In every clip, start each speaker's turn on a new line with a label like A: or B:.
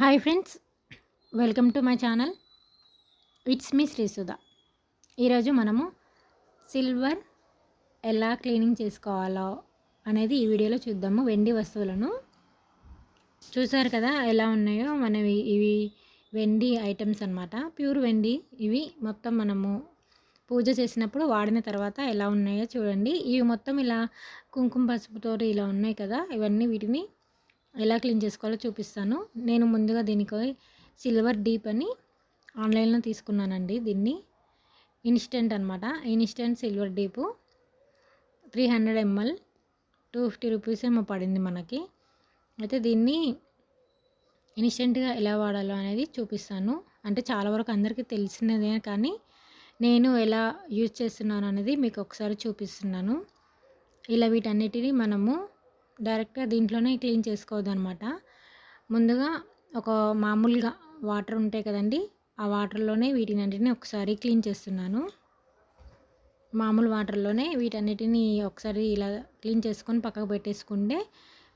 A: Hi friends welcome to my channel. It's me Srisudha. ఈరోజు మనము silver ఎలా cleaning చేసుకోవాలో అనేది ఈ వీడియోలో చూద్దాము. వెండి వస్తువులను చూసారు కదా ఎలా ఉన్నాయో? మనవి ఇవి వెండి ఐటమ్స్ అనమాట ప్యూర్ వెండి ఇవి మొత్తం మనము పూజ చేసినప్పుడు వాడిన తర్వాత ఎలా ఉన్నాయో చూడండి. ఇవి మొత్తం ఇలా కుంకుమ పసుపుతో ఇలా ఉన్నాయి కదా. ఇవన్నీ వీటిని ఎలా క్లీన్ చేసుకోవాలో చూపిస్తాను. నేను ముందుగా దీనికి సిల్వర్ డీప్ అని ఆన్లైన్లో తీసుకున్నానండి దీన్ని. ఇన్స్టెంట్ అనమాట instant silver dip three hundred ML two fifty rupees ఏమో పడింది మనకి. అయితే దీన్ని ఇన్స్టెంట్గా ఎలా వాడాలో అనేది చూపిస్తాను. అంటే చాలా వరకు అందరికీ తెలిసినదే కానీ నేను ఎలా యూజ్ చేస్తున్నాను అనేది మీకు ఒకసారి చూపిస్తున్నాను. ఇలా వీటన్నిటిని మనము డైరెక్ట్గా దీంట్లోనే క్లీన్ చేసుకోవద్దు అనమాట ముందుగా ఒక మామూలుగా వాటర్ ఉంటాయి కదండి ఆ వాటర్లోనే వీటినన్నిటిని ఒకసారి క్లీన్ చేస్తున్నాను. మామూలు వాటర్లోనే వీటన్నిటిని ఒకసారి ఇలా క్లీన్ చేసుకొని పక్కకు పెట్టేసుకుంటే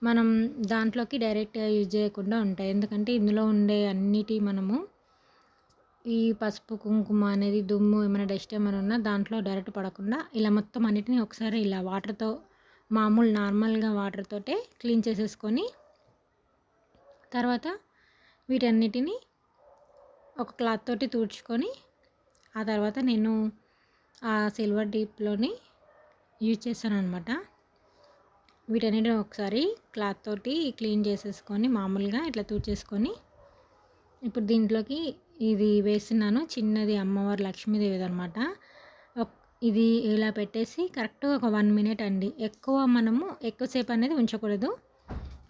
A: మనం దాంట్లోకి డైరెక్ట్గా యూజ్ చేయకుండా ఉంటాయి. ఎందుకంటే ఇందులో ఉండే అన్నిటి మనము ఈ పసుపు కుంకుమ అనేది దుమ్ము ఏమైనా డస్ట్ ఏమైనా ఉన్నా దాంట్లో డైరెక్ట్ పడకుండా ఇలా మొత్తం అన్నిటిని ఒకసారి ఇలా వాటర్తో మామూలు నార్మల్గా వాటర్ తోటే క్లీన్ చేసేసుకొని తర్వాత వీటన్నిటిని ఒక క్లాత్ తోటి తుడుచుకొని ఆ తర్వాత నేను ఆ సిల్వర్ డీప్లోని యూజ్ చేస్తాను అనమాట వీటన్నిటిని ఒకసారి క్లాత్ తోటి క్లీన్ చేసేసుకొని మామూలుగా ఇట్లా తుడిచేసుకొని ఇప్పుడు దీంట్లోకి ఇది వేస్తున్నాను. చిన్నది అమ్మవారు లక్ష్మీదేవిది అనమాట ఇది ఇలా పెట్టేసి కరెక్ట్గా ఒక వన్ మినిట్ అండి. ఎక్కువ మనము ఎక్కువసేపు అనేది ఉంచకూడదు.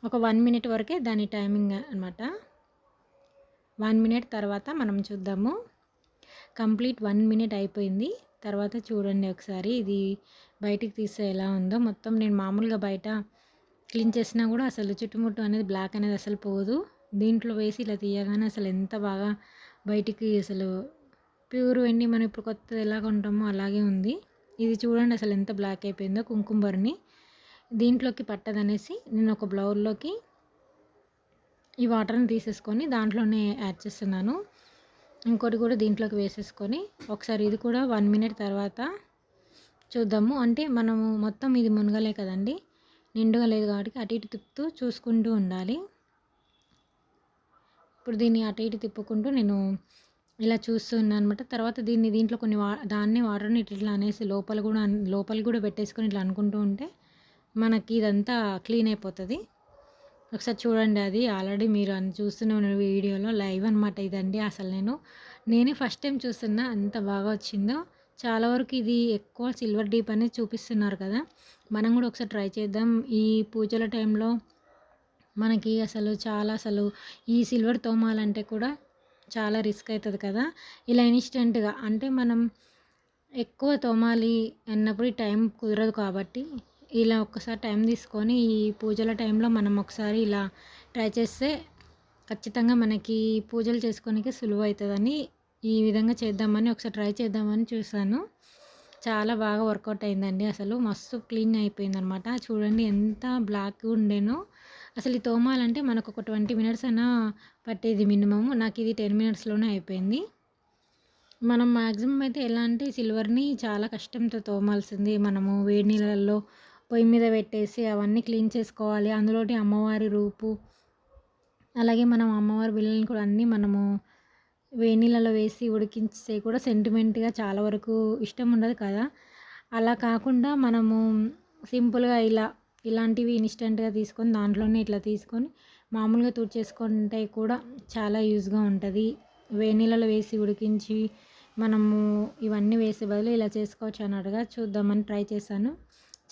A: ఒక వన్ మినిట్ వరకే దాని టైమింగ్ అనమాట వన్ మినిట్ తర్వాత మనం చూద్దాము. కంప్లీట్ వన్ మినిట్ అయిపోయింది. తర్వాత చూడండి ఒకసారి ఇది బయటికి తీస్తే ఎలా ఉందో. మొత్తం నేను మామూలుగా బయట క్లీన్ చేసినా కూడా అసలు చుట్టుముట్టు అనేది బ్లాక్ అనేది అసలు పోదు. దీంట్లో వేసి ఇలా తీయగానే అసలు ఎంత బాగా బయటికి అసలు ప్యూర్ వెండి మనం ఇప్పుడు కొత్తది ఎలా కొంటామో అలాగే ఉంది. ఇది చూడండి అసలు ఎంత బ్లాక్ అయిపోయిందో కుంకుంబర్ని దీంట్లోకి పట్టదనేసి నేను ఒక బ్లౌజ్లోకి ఈ వాటర్ని తీసేసుకొని దాంట్లోనే యాడ్ చేస్తున్నాను. ఇంకోటి కూడా దీంట్లోకి వేసేసుకొని ఒకసారి ఇది కూడా వన్ మినిట్ తర్వాత చూద్దాము. అంటే మనము మొత్తం ఇది మునగలే కదండి నిండుగా లేదు కాబట్టి అటు ఇటు తిప్పుతూ చూసుకుంటూ ఉండాలి. ఇప్పుడు దీన్ని అటు ఇటు తిప్పుకుంటూ నేను ఇలా చూస్తున్నాను అనమాట తర్వాత దీన్ని దీంట్లో కొన్ని వా దాన్ని వాటర్ని ఇట్లా అనేసి లోపల కూడా లోపల కూడా పెట్టేసుకొని ఇట్లా అనుకుంటూ ఉంటే మనకి ఇదంతా క్లీన్ అయిపోతుంది. ఒకసారి చూడండి అది. ఆల్రెడీ మీరు అని చూస్తున్న వీడియోలో లైవ్ అనమాట ఇదండి అసలు నేను. నేనే ఫస్ట్ టైం చూస్తున్నా. అంత బాగా వచ్చిందో. చాలా వరకు ఇది ఎక్కువ సిల్వర్ డీప్ అనేది చూపిస్తున్నారు కదా. మనం కూడా ఒకసారి ట్రై చేద్దాం. ఈ పూజల టైంలో మనకి అసలు చాలా అసలు ఈ సిల్వర్ తోమాలంటే కూడా చాలా రిస్క్ అవుతుంది కదా. ఇలా ఇన్స్టెంట్గా అంటే మనం ఎక్కువ తోమాలి అన్నప్పుడు టైం కుదరదు కాబట్టి ఇలా ఒక్కసారి టైం తీసుకొని ఈ పూజల టైంలో మనం ఒకసారి ఇలా ట్రై చేస్తే ఖచ్చితంగా మనకి పూజలు చేసుకోనికి సులువు అవుతుందని ఈ విధంగా చేద్దామని ఒకసారి ట్రై చేద్దామని చూసాను చాలా బాగా వర్కౌట్ అయిందండి అసలు. మస్తు క్లీన్ అయిపోయింది అనమాట చూడండి ఎంత బ్లాక్ ఉండేనో. అసలు ఈ తోమాలంటే మనకు ఒక ట్వంటీ మినిట్స్ అయినా పట్టేది మినిమమ్. నాకు ఇది టెన్ మినిట్స్లోనే అయిపోయింది. మనం మ్యాక్సిమం అయితే ఎలా అంటే సిల్వర్ని చాలా కష్టంతో తోమాల్సింది. మనము వేడి నీళ్ళల్లో పొయ్యి మీద పెట్టేసి అవన్నీ క్లీన్ చేసుకోవాలి. అందులోటి అమ్మవారి రూపు అలాగే మనం అమ్మవారి బిళ్ళని కూడా అన్నీ మనము వేడి నీళ్ళలో వేసి ఉడికించే కూడా సెంటిమెంట్గా చాలా వరకు ఇష్టం ఉండదు కదా. అలా కాకుండా మనము సింపుల్గా ఇలా ఇలాంటివి ఇన్స్టెంట్గా తీసుకొని దాంట్లోనే ఇట్లా తీసుకొని మామూలుగా తుడిచేసుకుంటే కూడా చాలా యూజ్గా ఉంటుంది. వేడి నీళ్ళలో వేసి ఉడికించి మనము ఇవన్నీ వేసే బదులు ఇలా చేసుకోవచ్చు అన్నట్టుగా చూద్దామని ట్రై చేశాను.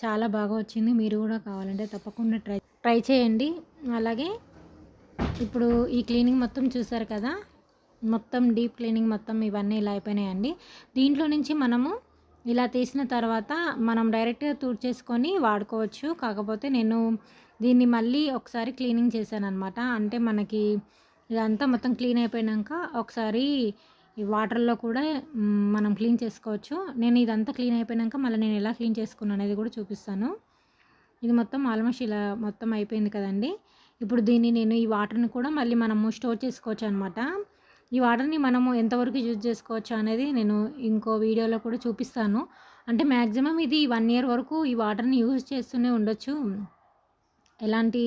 A: చాలా బాగా వచ్చింది. మీరు కూడా కావాలంటే తప్పకుండా ట్రై ట్రై చేయండి. అలాగే ఇప్పుడు ఈ క్లీనింగ్ మొత్తం చూసారు కదా? మొత్తం డీప్ క్లీనింగ్ మొత్తం ఇవన్నీ ఇలా అయిపోయినాయండి. దీంట్లో నుంచి మనము ఇలా తీసిన తర్వాత మనం డైరెక్ట్గా తుడిచేసుకొని వాడుకోవచ్చు. కాకపోతే నేను దీన్ని మళ్ళీ ఒకసారి క్లీనింగ్ చేశాను అనమాట అంటే మనకి ఇదంతా మొత్తం క్లీన్ అయిపోయినాక ఒకసారి ఈ వాటర్లో కూడా మనం క్లీన్ చేసుకోవచ్చు. నేను ఇదంతా క్లీన్ అయిపోయినాక మళ్ళీ నేను ఎలా క్లీన్ చేసుకున్నాను అనేది కూడా చూపిస్తాను. ఇది మొత్తం ఆల్మోస్ట్ ఇలా మొత్తం అయిపోయింది కదండి. ఇప్పుడు దీన్ని నేను ఈ వాటర్ని కూడా మళ్ళీ మనము స్టోర్ చేసుకోవచ్చు అనమాట ఈ వాటర్ని మనము ఎంతవరకు యూజ్ చేసుకోవచ్చు అనేది నేను ఇంకో వీడియోలో కూడా చూపిస్తాను. అంటే మ్యాక్సిమం ఇది వన్ ఇయర్ వరకు ఈ వాటర్ని యూజ్ చేస్తూనే ఉండొచ్చు. ఎలాంటి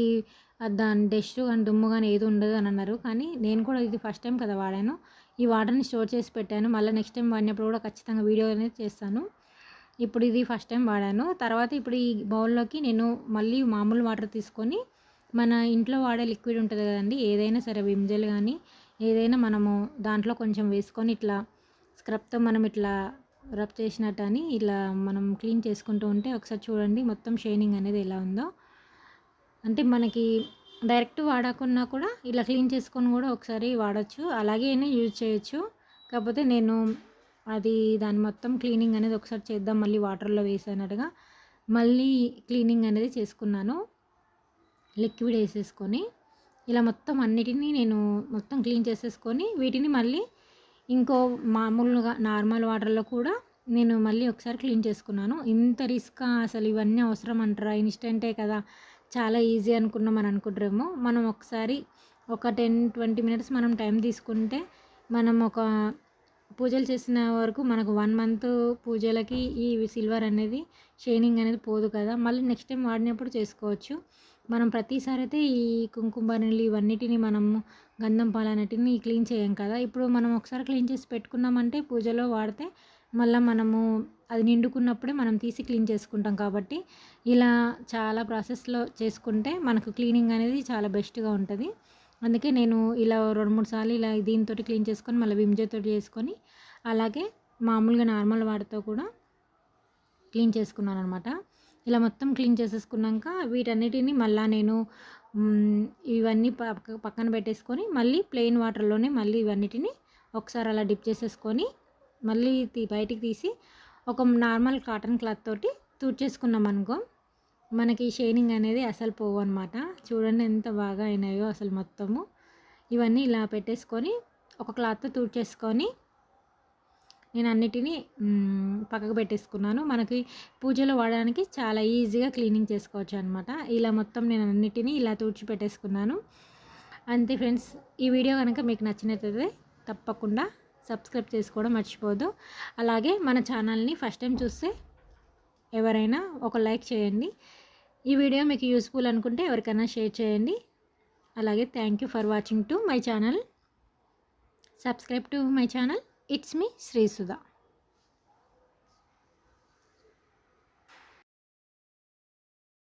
A: దాని డస్ట్ కానీ దుమ్ము కానీ ఏది ఉండదు అని అన్నారు. కానీ నేను కూడా ఇది ఫస్ట్ టైం కదా వాడాను. ఈ వాటర్ని స్టోర్ చేసి పెట్టాను. మళ్ళీ నెక్స్ట్ టైం వాడినప్పుడు కూడా ఖచ్చితంగా వీడియో అనేది చేస్తాను. ఇప్పుడు ఇది ఫస్ట్ టైం వాడాను. తర్వాత ఇప్పుడు ఈ బౌల్లోకి నేను మళ్ళీ మామూలు వాటర్ తీసుకొని మన ఇంట్లో వాడే లిక్విడ్ ఉంటుంది కదండి ఏదైనా సరే విమ్జెల్ కానీ ఏదైనా మనము దాంట్లో కొంచెం వేసుకొని ఇట్లా స్క్రబ్తో మనం ఇట్లా రబ్ చేసినట్టు అని ఇలా మనం క్లీన్ చేసుకుంటూ ఉంటే ఒకసారి చూడండి మొత్తం షైనింగ్ అనేది ఎలా ఉందో. అంటే మనకి డైరెక్ట్ వాడకున్నా కూడా ఇలా క్లీన్ చేసుకొని కూడా ఒకసారి వాడచ్చు. అలాగే యూజ్ చేయొచ్చు. కాకపోతే నేను అది దాని మొత్తం క్లీనింగ్ అనేది ఒకసారి చేద్దాం మళ్ళీ వాటర్లో వేసానట్టుగా మళ్ళీ క్లీనింగ్ అనేది చేసుకున్నాను. లిక్విడ్ వేసేసుకొని ఇలా మొత్తం అన్నిటినీ నేను మొత్తం క్లీన్ చేసేసుకొని వీటిని మళ్ళీ ఇంకో మామూలుగా నార్మల్ వాటర్లో కూడా నేను మళ్ళీ ఒకసారి క్లీన్ చేసుకున్నాను. ఇంత రిస్క్ అసలు ఇవన్నీ అవసరం అంటారా? ఇన్స్టెంటే కదా చాలా ఈజీ అనుకున్నాం అని అనుకుంటారేమో. మనం ఒకసారి ఒక టెన్ ట్వంటీ మినిట్స్ మనం టైం తీసుకుంటే మనం ఒక పూజలు చేసిన వరకు మనకు వన్ మంత్ పూజలకి ఈ సిల్వర్ అనేది షైనింగ్ అనేది పోదు కదా. మళ్ళీ నెక్స్ట్ టైం వాడినప్పుడు చేసుకోవచ్చు. మనం ప్రతిసారి అయితే ఈ కుంకుమ నీళ్ళు ఇవన్నిటిని మనము గంధం పాలన్నిటిని క్లీన్ చేయం కదా. ఇప్పుడు మనం ఒకసారి క్లీన్ చేసి పెట్టుకున్నామంటే పూజలో వాడితే మళ్ళీ మనము అది నిండుకున్నప్పుడే మనం తీసి క్లీన్ చేసుకుంటాం కాబట్టి ఇలా చాలా ప్రాసెస్లో చేసుకుంటే మనకు క్లీనింగ్ అనేది చాలా బెస్ట్గా ఉంటుంది. అందుకే నేను ఇలా రెండు మూడు సార్లు ఇలా దీంతో క్లీన్ చేసుకొని మళ్ళీ విమ్జతో చేసుకొని అలాగే మామూలుగా నార్మల్ వాటితో కూడా క్లీన్ చేసుకున్నాను అనమాట ఇలా మొత్తం క్లీన్ చేసేసుకున్నాక వీటన్నిటిని మళ్ళీ నేను ఇవన్నీ పక్కన పెట్టేసుకొని మళ్ళీ ప్లెయిన్ వాటర్లోనే మళ్ళీ ఇవన్నిటిని ఒకసారి అలా డిప్ చేసేసుకొని మళ్ళీ బయటికి తీసి ఒక నార్మల్ కాటన్ క్లాత్ తోటి తుడిచేసుకున్నాం అనుకో మనకి షైనింగ్ అనేది అసలు పోవు అనమాట చూడండి ఎంత బాగా అయినాయో అసలు మొత్తము. ఇవన్నీ ఇలా పెట్టేసుకొని ఒక క్లాత్తో తూడ్చేసుకొని నేను అన్నిటినీ పక్కకు పెట్టేసుకున్నాను. మనకి పూజలో వాడడానికి చాలా ఈజీగా క్లీనింగ్ చేసుకోవచ్చు అనమాట ఇలా మొత్తం నేను అన్నిటినీ ఇలా తూడ్చి పెట్టేసుకున్నాను అంతే ఫ్రెండ్స్ ఈ వీడియో కనుక మీకు నచ్చినట్లయితే తప్పకుండా సబ్స్క్రైబ్ చేసుకోవడం మర్చిపోదు అలాగే మన ఛానల్ని ఫస్ట్ టైం చూస్తే ఎవరైనా ఒక లైక్ చేయండి. ఈ వీడియో మీకు యూస్ఫుల్ అనుకుంటే ఎవరికైనా షేర్ చేయండి. అలాగే thank you for watching to my channel. Subscribe to my channel. It's me Srisudha